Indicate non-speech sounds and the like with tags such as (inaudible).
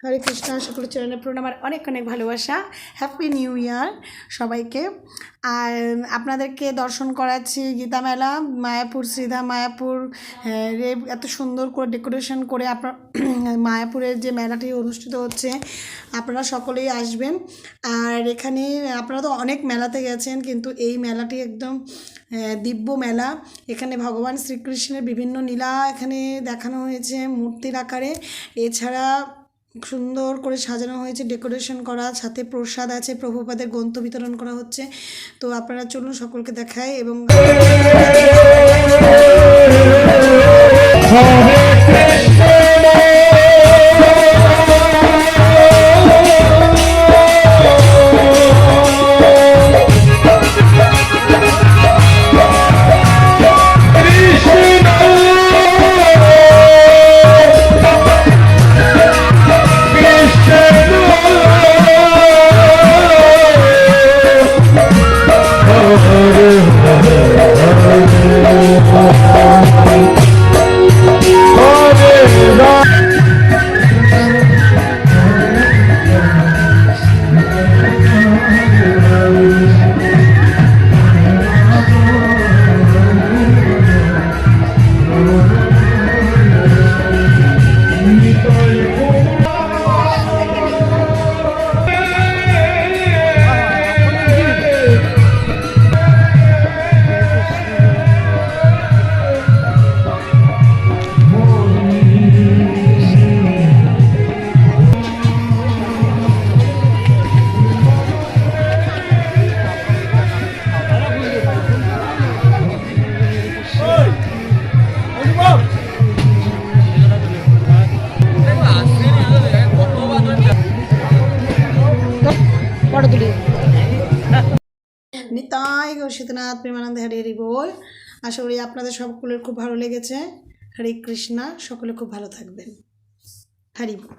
হরে কৃষ্ণ সকলের চরণে প্রণাম আর অনেক অনেক ভালোবাসা। হ্যাপি নিউ ইয়ার সবাইকে। আর আপনাদেরকে দর্শন করাচ্ছি গীতা মেলা মায়াপুর শ্রীধা মায়াপুর হ্যাঁ, রে এত সুন্দর করে ডেকোরেশন করে আপনার (clears throat) মায়াপুরের যে মেলাটি অনুষ্ঠিত হচ্ছে আপনারা সকলেই আসবেন। আর এখানে আপনারা তো অনেক মেলাতে গেছেন কিন্তু এই মেলাটি একদম দিব্য মেলা। এখানে ভগবান শ্রীকৃষ্ণের বিভিন্ন লীলা এখানে দেখানো হয়েছে মূর্তির আকারে। এছাড়া সুন্দর করে সাজানো হয়েছে, ডেকোরেশন করা সাথে প্রসাদ আছে, প্রভুপাদের গ্রন্থ বিতরণ করা হচ্ছে। তো আপনারা চলুন সকলকে দেখায় এবং নিতাই গো শীতনাথ প্রেমানন্দ হরে হরি বল। আশা করি আপনাদের সকলের খুব ভালো লেগেছে। হরে কৃষ্ণা, সকলে খুব ভালো থাকবেন। হরি বল।